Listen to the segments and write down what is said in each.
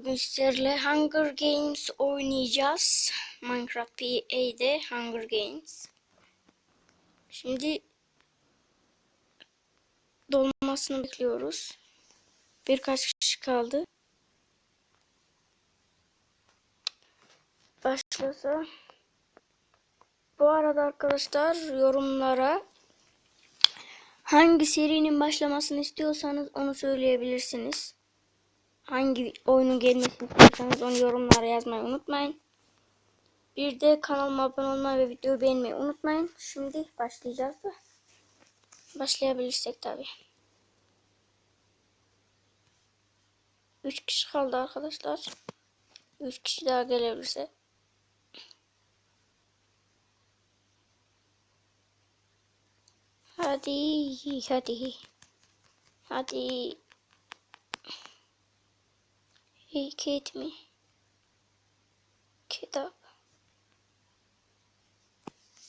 Bugün sizlerle Hunger Games oynayacağız. Minecraft PA'de Hunger Games. Şimdi dolmasını bekliyoruz. Birkaç kişi kaldı. Başlasa. Bu arada arkadaşlar yorumlara hangi serinin başlamasını istiyorsanız onu söyleyebilirsiniz. Hangi oyunun gelmesini istiyorsanız onu yorumlara yazmayı unutmayın. Bir de kanalıma abone olmayı ve videoyu beğenmeyi unutmayın. Şimdi başlayacağız da. Başlayabilirsek tabi. 3 kişi kaldı arkadaşlar. 3 kişi daha gelebilirse. Hadi, hadi. Hadi. Kate mi? Kitap.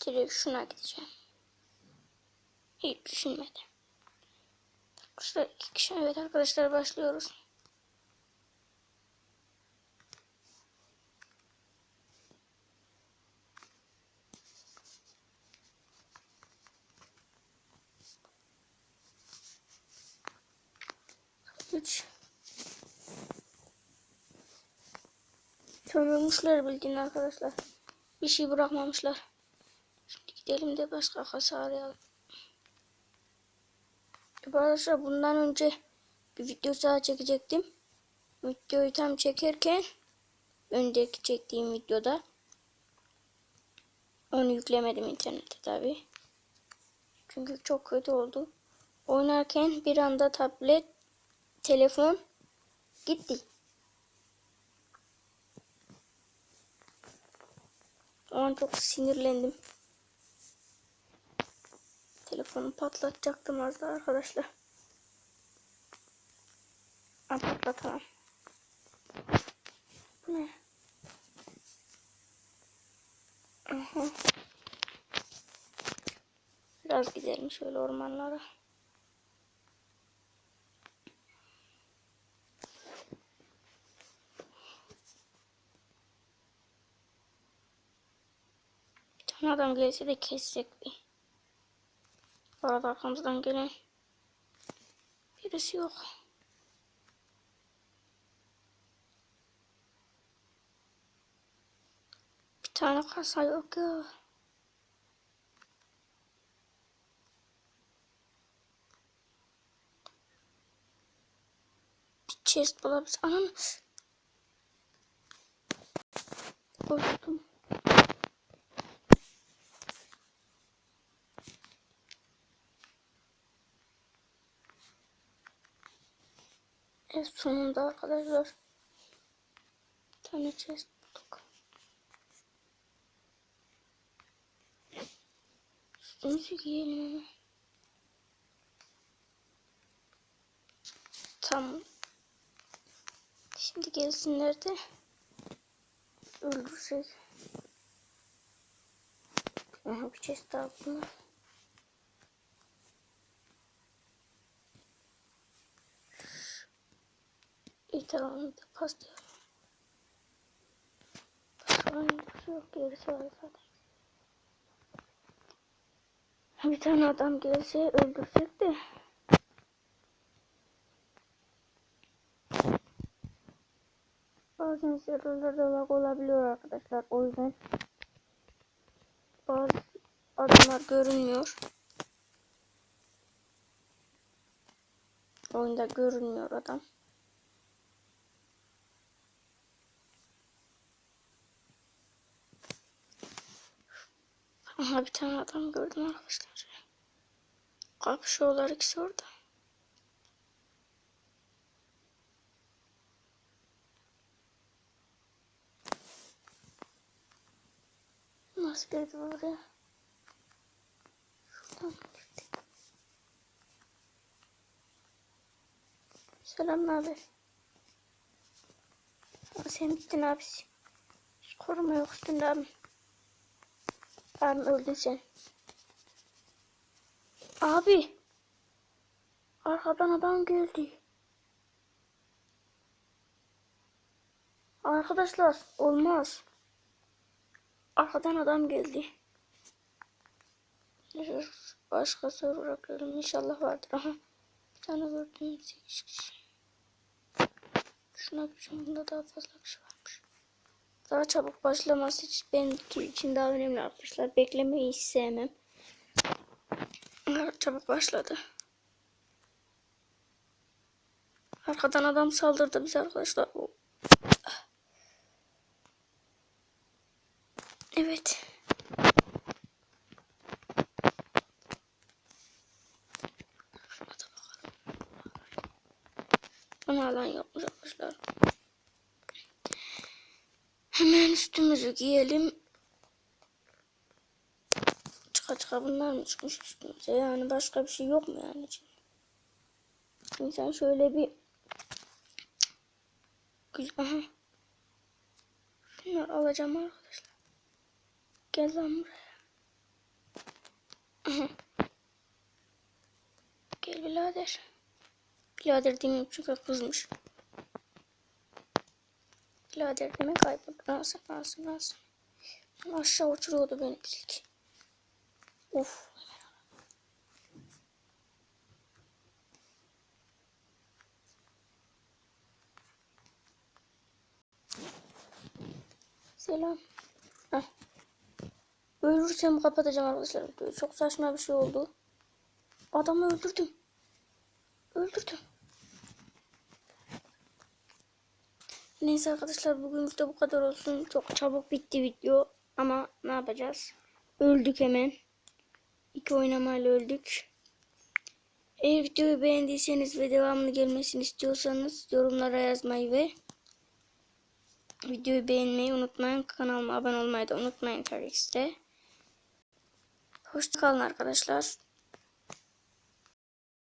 Direkt şuna gideceğim. Hiç düşünmedim. Arkadaşlar iki kişi evet arkadaşlar başlıyoruz. Üç. Sömürmüşler bildiğin arkadaşlar. Bir şey bırakmamışlar. Şimdi gidelim de başka kasa arayalım. Arkadaşlar bundan önce bir video daha çekecektim. Videoyu tam çekerken önceki çektiğim videoda onu yüklemedim internete tabi. Çünkü çok kötü oldu. Oynarken bir anda tablet, telefon gitti. An çok sinirlendim. Telefonu patlatacaktım az daha arkadaşlar. Aa, patlatamam. Bu ne? Aha. Biraz gidelim şöyle ormanlara. Tane adam gelse de kessek bir. Bu arada arkamızdan gelen birisi yok. Bir tane kasa yok ya. Bir chest bulabiliriz. Anam. Korktum. En sonunda arkadaşlar tane chest bulduk. Üstümüzü giyelim hemen. Tamam. Şimdi gelsinler de öldürsek. Aha bir chest daha bunlar. İtalyanı da paslıyorum. Başka yok. Bir tane adam gelse öldürsek de. Bazen serverlerde lag olabiliyor arkadaşlar. O yüzden bazı adamlar görünmüyor. Oyunda görünmüyor adam. Aha bir tane adam gördüm arkadaşlar. Kapışıyorlar ikisi orada. Nasıl girdi oraya? Şuradan mı girdi? Selam ne haber? Sen bittin abisi. Koruma yok üstünde abim. Abim öldün sen. Abi. Arkadan adam geldi. Arkadaşlar olmaz. Arkadan adam geldi. Başka soru bırakıyorum. İnşallah vardır. Aha. Bir tane gördüm. 8 kişi. Şuna şey. Bunda daha fazla kişi varmış. Daha çabuk başlaması için benim için daha önemli arkadaşlar. Beklemeyi hiç sevmem. Evet, çabuk başladı. Arkadan adam saldırdı bize arkadaşlar. Evet. Bana alan yapmış arkadaşlar. Hemen üstümüzü giyelim. Çıka çıka bunlar mı çıkmış üstümüze? Yani başka bir şey yok mu yani? İnsan şöyle bir Güzel. Aha. Şunları alacağım arkadaşlar. Gel lan buraya. Aha. Gel birader. Birader demeyeyim çünkü kızmış. Demek kayboldu. Nasıl nasıl nasıl. Aşağı uçuruyordu beni pislik. Uf. Selam. Heh. Ölürsem kapatacağım arkadaşlar. Çok saçma bir şey oldu. Adamı öldürdüm. Öldürdüm. Neyse arkadaşlar bugün de bu kadar olsun. Çok çabuk bitti video. Ama ne yapacağız? Öldük hemen. İki oynamayla öldük. Eğer videoyu beğendiyseniz ve devamını gelmesini istiyorsanız yorumlara yazmayı ve videoyu beğenmeyi unutmayın. Kanalıma abone olmayı da unutmayın tabii. Hoşçakalın arkadaşlar.